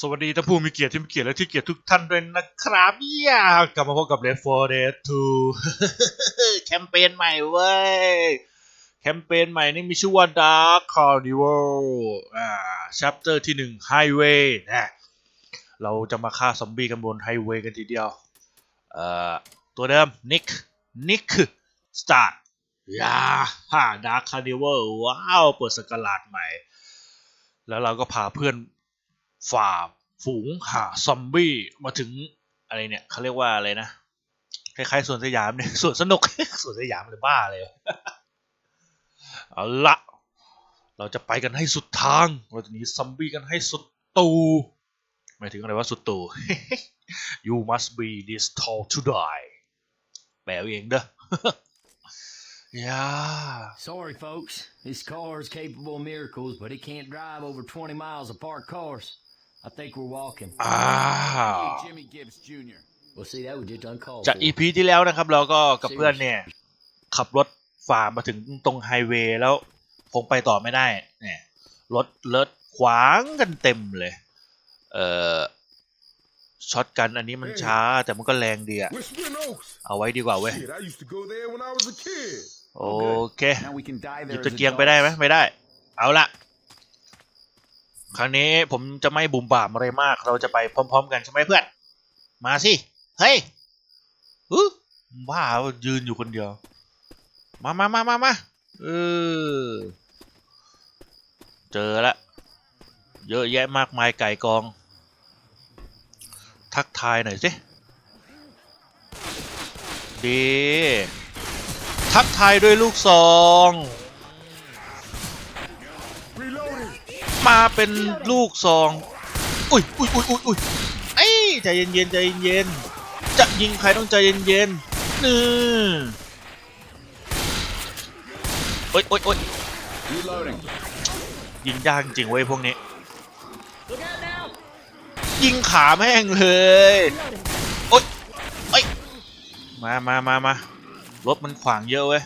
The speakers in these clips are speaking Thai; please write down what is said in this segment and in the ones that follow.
สวัสดีท่านผู้มีเกียรติที่มีเกียรติและที่เกียรติทุกท่านด้วยนะครับย่ากลับมาพบกับ Red 4 Dead 2 แคมเปญใหม่เว้ย แคมเปญใหม่นี่มีชื่อว่า Dark Carnival อ่า chapter ที่ 1 Highway นะเราจะมาฆ่าซอมบี้กันบนไฮเวย์กันทีเดียว เอ่อ ตัวเดิม Nick Nick Start ย่าฮ่า Dark Carnival ว้าว เปิดสกราดใหม่ แล้วเราก็พาเพื่อน ฝ่าฝูงหาซอมบี้มาถึงอะไรเนี่ยเขาเรียกว่าอะไรนะคล้ายๆสวนสยามเนี่ยสวนสนุกสวนสยามเลยบ้าเลยเอาละเราจะไปกันให้สุดทาง เราจะหนีซอมบี้กันให้สุดตูหมายถึงอะไรว่าสุดตู you must be this tall to die แปลเองเด้อ yeah Sorry, folks. This car is capable of miracles, but it can't drive over 20 miles of parked cars. I think we're walking. อ้าว Jimmy Gibbs Jr. Well, see, that was just uncalled จาก for. EP ที่แล้วนะครับ เราก็กับเพื่อนเนี่ย ขับรถฝ่ามาถึงตรงไฮเวย์แล้วคงไปต่อไม่ได้ เนี่ยรถเลิศขวางกันเต็มเลย เอ่อช็อตกันอันนี้มันช้า แต่มันก็แรงดีอะ Whispering Oaks. เอาไว้ดีกว่าเว้ย Shit, I used to go there when I was a kid. โอเค Now we can die หยิบ there. ตะ as เกียงไปได้ไหมไม่ได้ เอาละ ครั้งนี้ผมจะไม่บุ่มบ่ามอะไรมาก เราจะไปพร้อม ๆ กันใช่ไหมเพื่อน มาสิ เฮ้ยฮึบ้ายืนอยู่คนเดียว มามามามามาเออ เจอละ เยอะแยะมากมายไก่กอง ทักทายหน่อยสิ ดี ทักทายด้วยลูกซอง มาเป็นลูกซองอุ้ยอุ้ยอุ้ยอุ้ยอุ้ยเอ้ยใจเย็นเย็นๆใจเย็นเย็นๆจะยิงใครต้องใจเย็นเย็นๆนี่โอ๊ยโอ๊ยโอ๊ย Reloading. ยิงยากจริงๆเว้ยพวกนี้ ยิงขาแม่งเลยโอ๊ยโอ๊ยมามามามา รถมันขวางเยอะเว้ย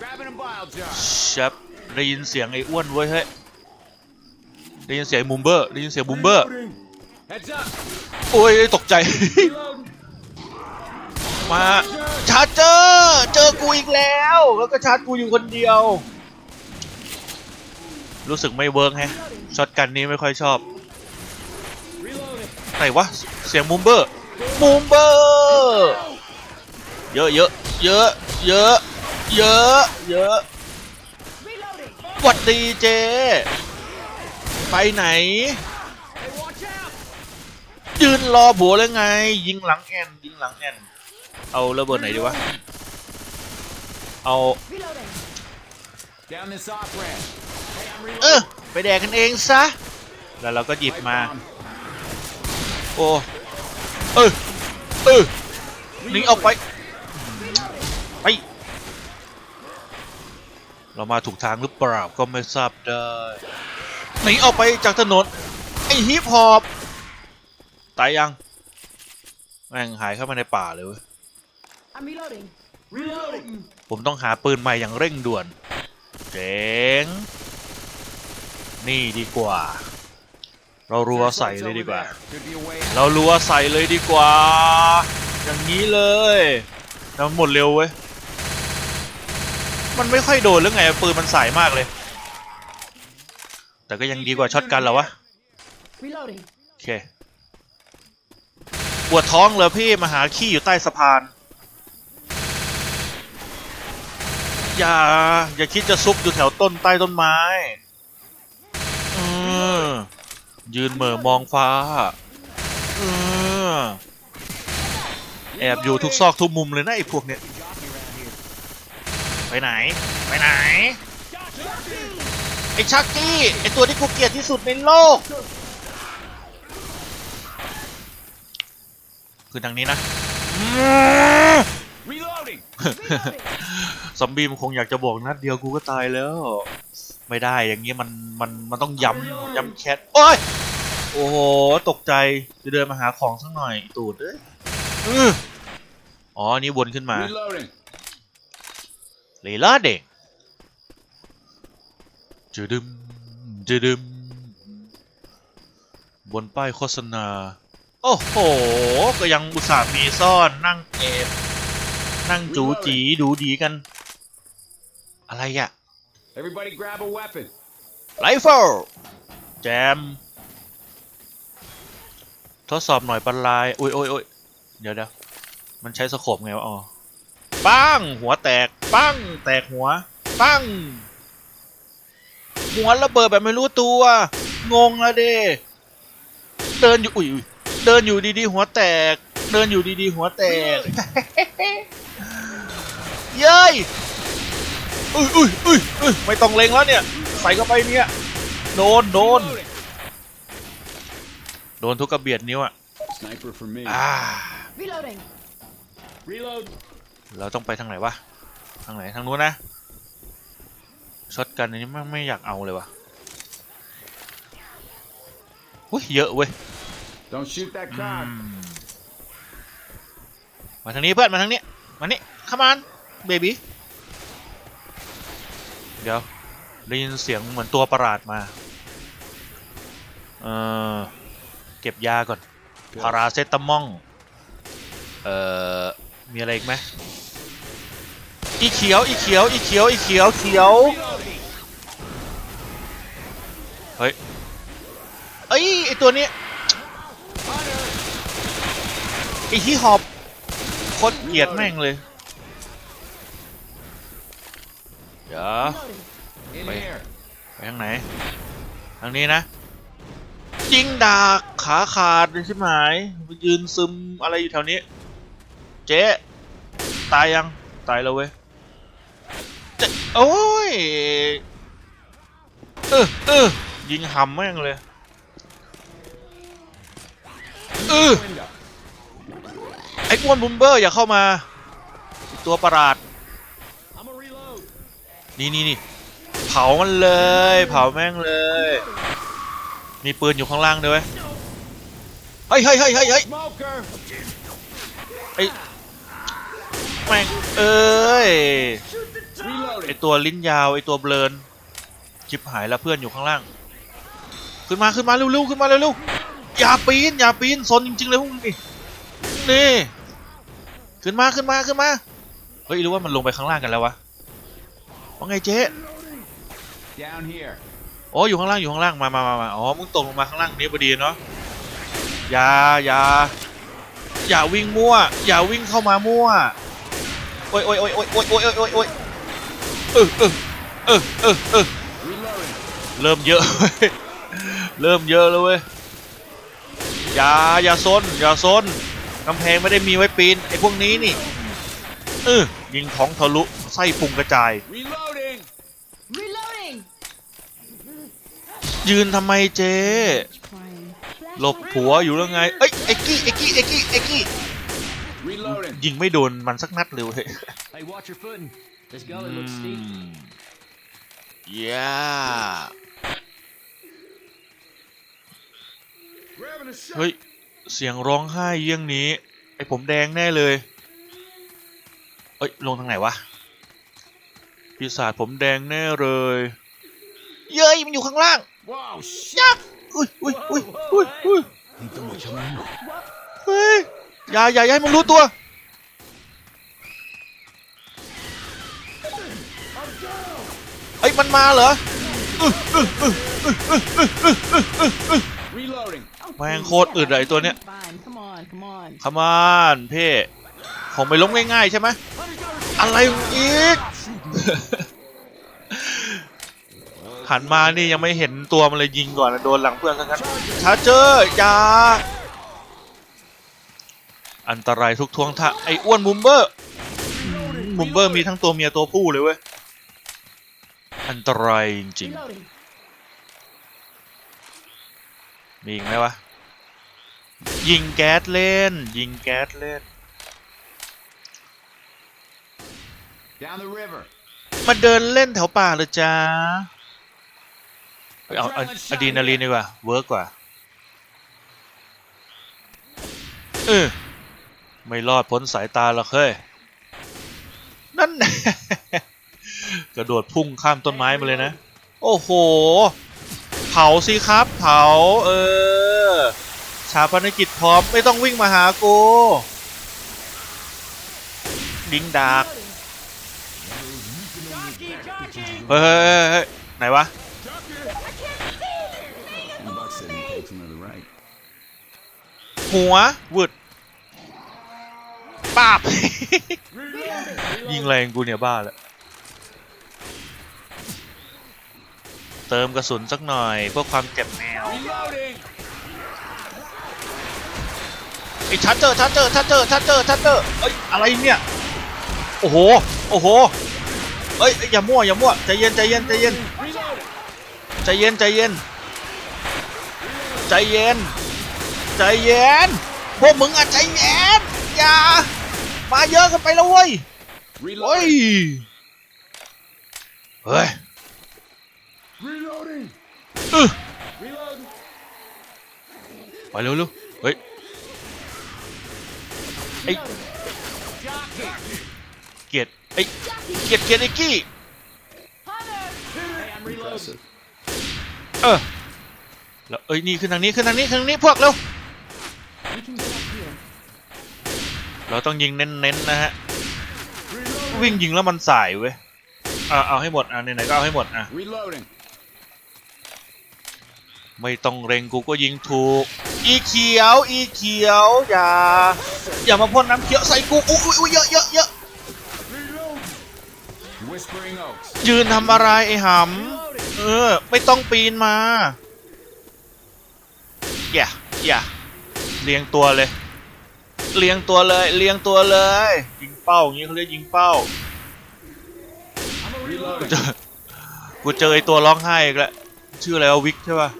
Grabbing a bile jar. ชับได้ยินเสียงไอ้อ้วนเว้ยเฮ้ย ได้ยินเสียงบูมเบอร์ได้ยินเสียงบูมเบอร์ Reloading. Heads up. โอ้ยตกใจ Reloading. มาชาร์เจอร์เจอกูอีกแล้ว แล้วก็ชาร์จกูอยู่คนเดียว รู้สึกไม่เวิร์กแฮะช็อตกันนี้ไม่ค่อยชอบไหนวะเสียงมูมเบอร์มูมเบอร์เยอะเยอะเยอะเยอะเยอะเยอะหวัดดีเจ ไปไหน ยืนรอผัวแล้วไง ยิงหลังแอนยิงหลังแอนเอาระเบิดไหนดีวะ เอา เออไปแดกกันเองซะ แล้วเราก็หยิบมา โอ้เออเออหนีออกไป ไป เรามาถูกทางหรือเปล่าก็ไม่ทราบได้ หนีออกไปจากถนนไอ้ฮิปฮอปตายยังแม่งหายเข้ามาในป่าเลยเว้ย I'm reloading. Reloading. ผมต้องหาปืนใหม่อย่างเร่งด่วน เจ๋ง นี่ดีกว่า เรารัวใส่เลยดีกว่า Could be a way เรารัวใส่เลยดีกว่า อย่างนี้เลยแล้วมันหมดเร็วเว้ย มันไม่ค่อยโดนหรือไงปืนมันสายมากเลย แต่ก็ยังดีกว่าช็อตกันเหรอวะ Reloading. โอเค ปวดท้องเหรอพี่มาหาขี้อยู่ใต้สะพาน อย่า อย่าคิดจะซุกอยู่แถวต้นใต้ต้นไม้เออยืนเหม่อมองฟ้าเออแอบอยู่ทุกซอกทุกมุมเลยนะไอ้พวกเนี้ย ไปไหน ไปไหน ไอ้ชักกี้ ไอ้ตัวที่กูเกลียดที่สุดในโลก คือทางนี้นะ Reloading. ซอมบี้มันคงอยากจะบอกนัดเดียวกูก็ตายแล้ว ไม่ได้อย่างนี้มันมันมันต้องย้ำย้ำแคทโอ้ยโอ้โหตกใจจะเดินมาหาของสักหน่อยไอ้ตูดเอ้ยอื้ออ๋ออันนี้วนขึ้นมา Reloading. เลล่าเด็ก จะดึมจะดึมบนป้ายโฆษณา โอ้โห ก็ยังอุตส่าห์มีซ่อนนั่งเอบนั่งจูจีดูดีกัน อะไรอะ Everybody grab a weapon. ไรเฟิลแจม ทดสอบหน่อยบรรลายอุ้ยโอ้ยโอ้ยเดี๋ยวเดี๋ยวมันใช้สโคปไงวะอ๋อ ปัง หัวแตก ปัง แตกหัว ปัง หัวระเบิดแบบไม่รู้ตัว งงละเด้เดินอยู่อุ้ยอุ้ยเดินอยู่ดีๆหัวแตก เดินอยู่ดีๆหัวแตก เย้ยอุ้ยอุ้ยอุ้ยอุ้ยไม่ต้องเล็งแล้วเนี่ย ใส่เข้าไปเนี่ยโดนโดน Reloading. โดนทุกกระเบียดนิ้วอะ Sniper for me. อ่า Reloading. Reload. เราต้องไปทางไหนวะ ทางไหนทางนู้นนะ ช็อตกันอันนี้ไม่ไม่อยากเอาเลยวะอุ้ยเยอะเว้ย Don't shoot that อื car. มมาทางนี้เพื่อนมาทางนี้มานี่ขมานเบบี้เดี๋ยวได้ยินเสียงเหมือนตัวประหลาดมาเออเก็บยาก่อนพาราเซตามองเอ่อมีอะไรอีกไหม อีเขียวอีเขียวอีเขียวอีเขียวเขียวเฮ้ยเอ้ยไอตัวนี้ไอที่หอบโคตรเกลียดแม่งเลยเดี๋ยว Reloading. In Wait. here. ไปทางไหนทางนี้นะยิงดาขาขาดเลยใช่ไหมยืนซึมอะไรอยู่แถวนี้ เจ๊ตายยังตายแล้วเว้ย จ๊โอ้ย เออเออยิงหำแม่งเลย เออไอ้อ้วนบุมเบอร์อย่าเข้ามา ตัวประหลาด นี่นี่นี่เผามันเลย เผาแม่งเลย มีปืนอยู่ข้างล่างด้วยเฮ้ยเฮ้ยเฮ้ยเฮ้ยเฮ้ย Smoker. แม่งเอ้ย ไอตัวลิ้นยาวไอตัวเบลนชิบหายแล้วเพื่อนอยู่ข้างล่าง ขึ้นมาขึ้นมาเร็วๆขึ้นมาเร็วๆอย่าปีนอย่าปีนซนจริงๆเลยพวกนี้นี่ขึ้นมาขึ้นมาขึ้นมาเฮ้ยรู้ว่ามันลงไปข้างล่างกันแล้ววะว่าไงเจ๊โอ้อยู่ข้างล่างอยู่ข้างล่างมามามาอ๋อมึงตกลงมาข้างล่างนี้พอดีเนาะอย่าอย่าอย่าวิ่งมั่ว อย่าวิ่งเข้ามามั่วโอ้ยโอ้ยโอ้ยโอ้ยโอ้ยโอ้ยโอ้ย เออเออเออเออเออ Reloading. เริ่มเยอะเว้ยเริ่มเยอะแล้วเว้ย อย่าอย่าซนอย่าซนกำแพงไม่ได้มีไว้ปีนไอ้พวกนี้นี่เออยิงท้องทะลุไส้พุงกระจาย Reloading. Reloading. ยืนทำไมเจ๊ Crying. หลบผัวอยู่แล้วไง เอ้ยไอ้กี้ไอ้กี้ไอ้กี้ไอ้กี้ Reloading. ยิงไม่โดนมันสักนัดเลย เว้ย Hey, watch your footing. This อื gully looks steep. มเย้ Grabbing a shot. เฮ้ย เสียงร้องไห้เยี่ยงนี้ ไอ้ผมแดงแน่เลย เอ้ย ลงทางไหนวะ ปีศาจผมแดงแน่เลย เย้ย มันอยู่ข้างล่าง Whoa, shit. ยักษ์อุ้ยอุ้ยอุ้ยอุ้ยอุ้ยเฮ้ย อย่าอย่าอย่าให้มันรู้ตัว มันมาเหรอ Reloading. แม่งโคตรอึดอะไอตัวเนี้ย Fine. Come on. Come on. ขมานเพ่ของไปล้มง่ายๆใช่ไหมอะไรอีกหันมานี่ยังไม่เห็นตัวมันเลยยิงก่อนนะโดนหลังเพื่อนซะงั้นชาร์เจอร์อยาอันตรายทุกทวงท่าไอ้อ้วนมุมเบอร์มุมเบอร์มีทั้งตัวเมียตัวผู้เลยเว้ย อันตรายจริง Reloading. ๆมีอีกไหมวะ ยิงแก๊สเล่น ยิงแก๊สเล่น Down the river. มาเดินเล่นแถวป่าเลยจ้าเฮ้ยเอาเอาอะดรีนาลีนดีกว่า เวิร์กกว่า เออไม่รอดพ้นสายตาหรอกเฮ้ย นั่น กระโดดพุ่งข้ามต้นไม้มาเลยนะ โอ้โห เผาสิครับ เผา เออ ชาปนกิจพร้อม ไม่ต้องวิ่งมาหากูดิงดากเฮ้ยเฮ้ยไหนวะ หัววึดป้าบยิงแรงกูเนี่ยบ้าแล้ว เติมกระสุนสักหน่อยเพื่อความเจ็บแนวไอ้ชัดเจอชัดเจอชัดเจอชัดเจอชัดเจอเอ้ยอะไรเนี่ยโอ้โหโอ้โหเอ้ยอย่ามั่วอย่ามั่วใจเย็นใจเย็นใจเย็นใจเย็นใจเย็นใจเย็นใจเย็นพวกมึงอะใจเย็นอย่ามาเยอะกันไปแล้วเว้ยเฮ้ยเฮ้ย Reloading. อื้อ Reloading. ไปเร็วเร็วเฮ้ยไอเกียรติไอเกียรติเกียรติไอ้กี้เออแล้วเอ้ยนี่ขึ้นทางนี้ขึ้นทางนี้ขึ้นทางนี้พวกเร็วเราต้องยิงเน้นๆนะฮะวิ่งยิงแล้วมันสายเว้ยอ่าเอาให้หมดอะไหนๆก็เอาให้หมดอะ Reloading. ไม่ต้องเร่งกูก็ยิงถูก อีเขียว อีเขียว อย่า อย่ามาพ่นน้ำเขียวใส่กู อุ้ยอุ้ยอุ้ยเยอะเยอะเยอะ Whispering Oaks. ยืนทำอะไรไอ้หำ เออ ไม่ต้องปีนมา อย่า อย่าเลียงตัวเลยเลียงตัวเลยเลียงตัวเลย ยิงเป้าอย่างนี้เขาเรียกยิงเป้า Reloading. เจอกูเจอไอตัวร้องไห้อีกแล้วชื่ออะไรวะวิกใช่ป่ะ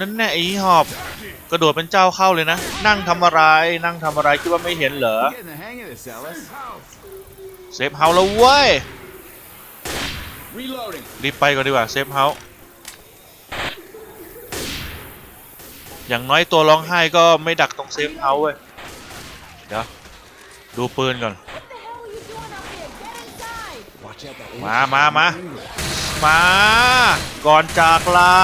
นั่นแน่ไอหอบ กระโดดเป็นเจ้าเข้าเลยนะ นั่งทำอะไรนั่งทำอะไรคิดว่าไม่เห็นเหรอเซฟเฮาแล้วเว้ยรีบไปก่อนดีกว่าเซฟเฮาอย่างน้อยตัวร้องไห้ก็ไม่ดักตรงเซฟเฮาเว้ยเดี๋ยวดูปืนก่อนมามามามาก่อนจากลา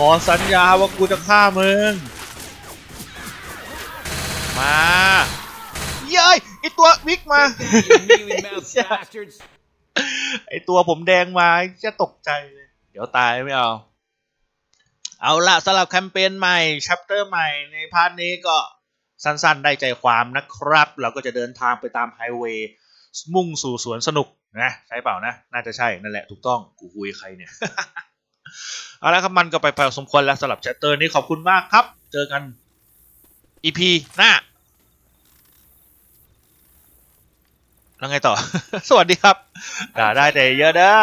ขอสัญญาว่ากูจะฆ่ามึง มาเย้ยไอตัววิกมา You mealy mouthed bastards. ไอตัวผมแดงมาจะตกใจเลย เดี๋ยวตายไม่เอา เอาละสำหรับแคมเปญใหม่ชัปเตอร์ใหม่ในพาร์ทนี้ก็สั้นๆ ได้ใจความนะครับ เราก็จะเดินทางไปตามไฮเวย์มุ่งสู่สวนสนุกนะ ใช่เปล่านะ น่าจะใช่นั่นแหละถูกต้อง กูคุยใครเนี่ย เอาละครับมันก็ไปพอสมควรแล้วสำหรับแชตเตอร์นี้ขอบคุณมากครับ เจอกัน EP หน้า แล้วไงต่อ สวัสดีครับด่าได้แต่เยอะเด้อ